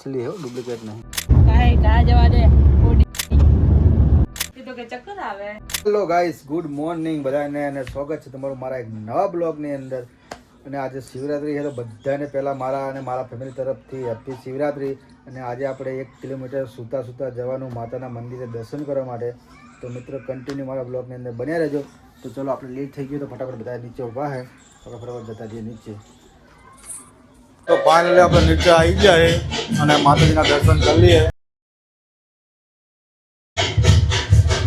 असली है डुप्लीकेट नहीं કાંઈ કા જવા દે બોડી તો કે ચક્કર આવે હેલો ગાઈસ ગુડ મોર્નિંગ બધાને અને સ્વાગત છે તમારું મારા એક નવા બ્લોગની અંદર અને આજે શિવરાત્રી છે તો બધાને પહેલાં મારા અને મારા ફેમિલી તરફથી હેપી શિવરાત્રી અને આજે આપણે એક કિલોમીટર સૂતા સૂતા જવાનું માતાના મંદિરે દર્શન કરવા માટે તો મિત્રો કન્ટિન્યુ મારા બ્લોગની અંદર બન્યા રહેજો તો ચલો આપણે લેટ થઈ ગયું તો ફટાફટ બધા નીચે ઊભા છે તો ફટાફટ જતા જઈએ નીચે તો ફાઇનલી આપણે નીચે આવી ગયા અને માતાજીના દર્શન કરી લઈએ.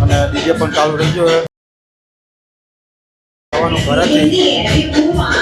અને ડીજે પણ ચાલુ રહી ગયો છે જવાનું ઘરેથી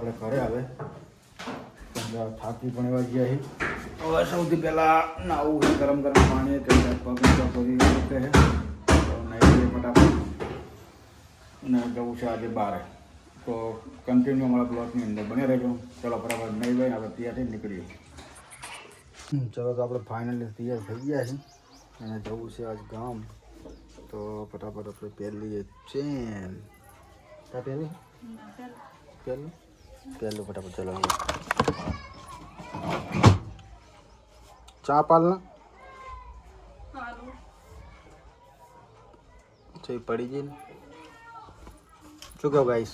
આપણે ઘરે કે થાકી પણ એવા ગયા છે. હવે સૌથી પહેલાં નાવું ગરમ ગરમ પાણી કે પગ કરી ફટાફટ. અને જવું છે આજે બહાર તો કન્ટિન્યુ અમારા બ્લોગની અંદર બને રહેજો. ચલો બરાબર નહીં ભાઈ આપણે તૈયાર નીકળીએ. ચલો તો આપણે ફાઇનલી તૈયાર થઈ ગયા છે. અને જવું છે આજ ગામ. તો ફટાફટ આપણે પહેલી ચેન તા પહેલી પહેલું પહેલું ફટાફટ ચલો ચા પાલ ના છે પડી જઈ ને શું કહો ગાઈસ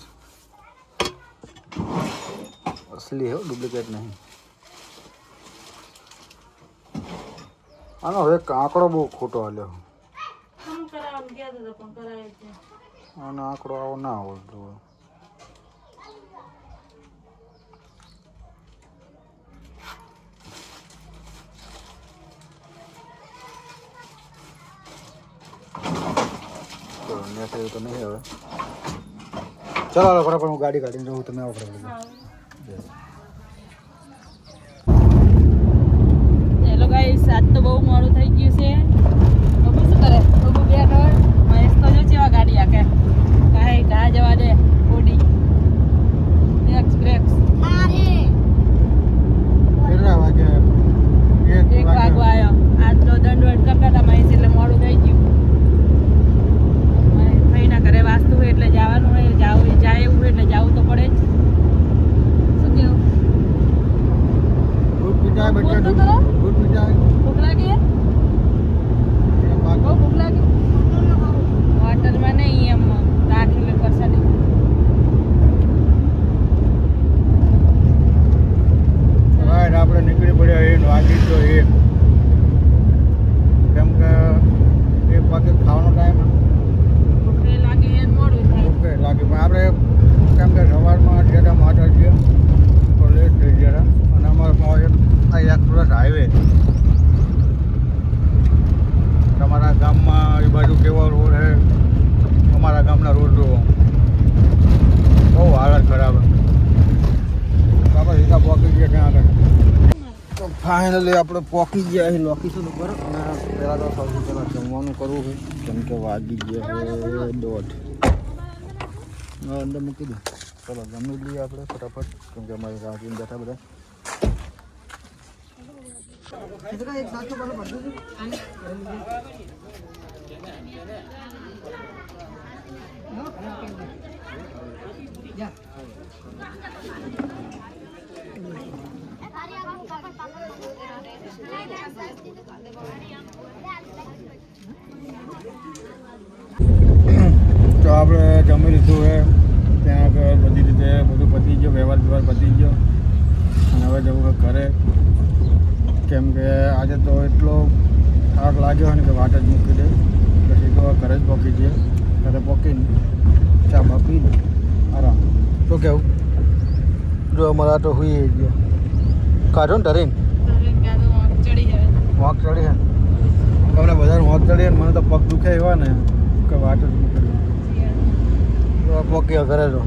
અસલી હો ડુપ્લિકેટ નહીં આનો હવે કાંકડો બહુ ખોટો હાલ્યો આમ કરાવવાનું કહેતો હતો પણ કરાય છે આનો આંકડો આવો ના હોવો નેટ એવું તો નહીં હવે. ચલો, હાલો, ફટાફટ હું ગાડી કાઢીને રહું તમે આવો ફટાફટ. હેલો. ગાઈસ આજ તો બહુ મોડું થઈ ગયું છે. બબુ શું કરે? બબુ બે મહેશ તો જો ચેવા ગાડી આકે કાંઈ કા જવા દે બોડી બ્રેક્સ બ્રેક્સ કેટલા વાગે એક વાગવા આવ્યો આજ તો દંડવટ કરતા હતા મહેશ એટલે મોડું થઈ ગયું મહેશ ભાઈના ઘરે વાસ્તુ હોય એટલે જવાનું હોય જાવું જાય એવું હોય એટલે જવું તો પડે જ શું કેવું દૂધ પીતા બોલ બચ્ચા તો દૂધ ખરો. દૂધ પીતા ભૂખ લાગી હે? બહુ ભૂખ લાગી હોટલમાં નહીં એમ રાખેલું પ્રસાદી રાઈટ આપણે નીકળી પડ્યા એ વાગી તો એક કેમ કે એક વાગે ખાવાનો ટાઈમ ભૂખ લાગી એને મોડું થાય ઓકે લાગે પણ આપણે કેમ કે સવારમાં જતા માતાજી તો લેટ થઈ ગયા હતા. અને અમારે આ એક્સપ્રેસ હાઈવે તમારા ગામમાં એ બાજુ કેવો રોડ છે અમારા ગામના રોડ જુઓ બહુ હાલત ખરાબ છે. તો આપણે સીધા પહોંચી ગયા ત્યાં આગળ તો ફાઇનલી આપણે પહોંચી ગયા છે લોકેશન ઉપર. અને પહેલાં તો સૌથી પહેલાં જમવાનું કરવું છે, કેમ કે વાગી ગયા છે દોઢ. અંદર મૂકી દઉં ચલો, જમી લઈએ આપણે ફટાફટ, કેમ કે અમારે રાહ જોઈને બેઠા બધા. તો આપણે જમી લીધું હે. ત્યાં આગળ બધી રીતે બધું પતી ગયો, વ્યવહાર વ્યવહાર પતી ગયો. અને હવે જવું ઘરે. કેમ કે આજે તો એટલો થાક લાગ્યો હોય ને કે વાટ જ મૂકી દે. પછી તો ઘરે જ પહોંચી જઈએ. ઘરે પહોંચીને ચા બા આરામ. શું કેવું? જો અમારા તો હુઈ ગયો. કાઢો ને ડરીને. જાય વાંક ચડી છે તમને બધાને વાંક ચડી ને મને તો પગ દુખે એવા ને કે વાટ જ તો પહોંચ્યો ઘરે તો.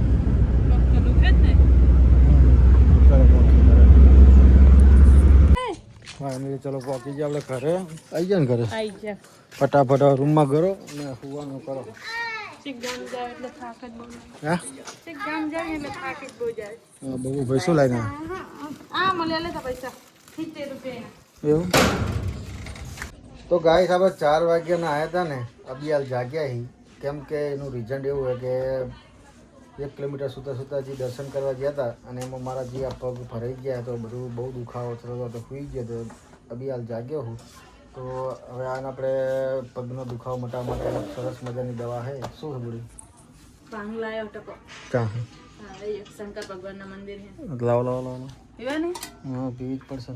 ફાઇનલી ચલો પહોંચી ગયા આપણે ઘરે આવી ગયા ને ઘરે? ફટાફટ રૂમમાં કરો અને સુવાનું કરો. તો ગાય સાહેબ ચાર વાગ્યાના આવ્યા હતા ને અબિયાલ જાગ્યા કેમ કે એનું રીઝન એવું હોય કે એક કિલોમીટર સુતા સુતા જે દર્શન કરવા ગયા હતા અને એમાં મારા જે આ પગ ફરાઈ ગયા તો બધું બહુ દુખાવો થયો તો સુઈ ગયો તો અબિયાલ જાગ્યો હું તો હવે આને આપણે પગનો દુખાવો મટાવવા માટે સરસ મજાની દવા છે શું છે ભાંગ લાયો ટકો. કા હા? એ શંકર ભગવાનના મંદિર છે લાવો લાવો લાવ પીવાની? હા પીવી જ પડશે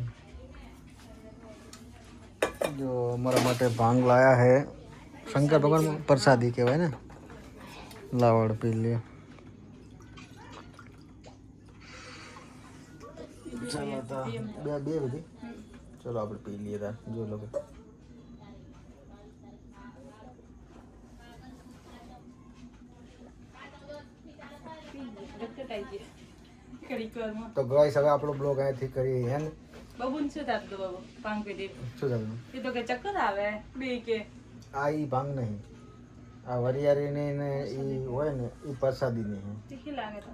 જો અમારા માટે ભાંગ લાયા હે. શંકર ભગવાન પ્રસાદી કહેવાય ને. લાવડ પી લે બે બે બધી. ચલો આપણે પી લઈએ તાર જો વારમાં તો ગાઈસ હવે આપણો બ્લોગ અહીંયાથી કરીએ હે ને? બબુન શું થાતું બાબુ? ભાંગ પીધી શું ચાલે એ તો કે ચક્કર આવે બે કે. આ ઈ ભાંગ નહીં. આ વરિયાળીની ને ઈ હોય ને ઈ પ્રસાદી નહીં તીખી લાગે તો?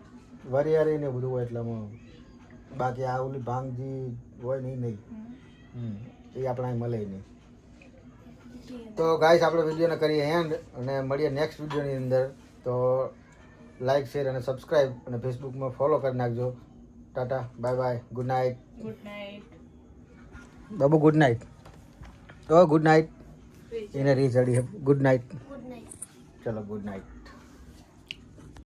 વરિયારી ને બધું હોય એટલામાં. બાકી આ ઓલી ભાંગ જે હોય ને નહીં. એ આપણા મળે નહીં. તો ગાઈસ આપણે વિડીયોને કરીએ એન્ડ અને મળીએ નેક્સ્ટ વિડીયોની અંદર. તો લાઈક શેર અને સબસ્ક્રાઈબ અને ફેસબુકમાં ફોલો કરી નાખજો. Tata bye bye good night good night Babu good night ઓ ગુડ નાઇટ એને રી ચડી ગુડ નાઇટ ચલો ગુડ નાઇટ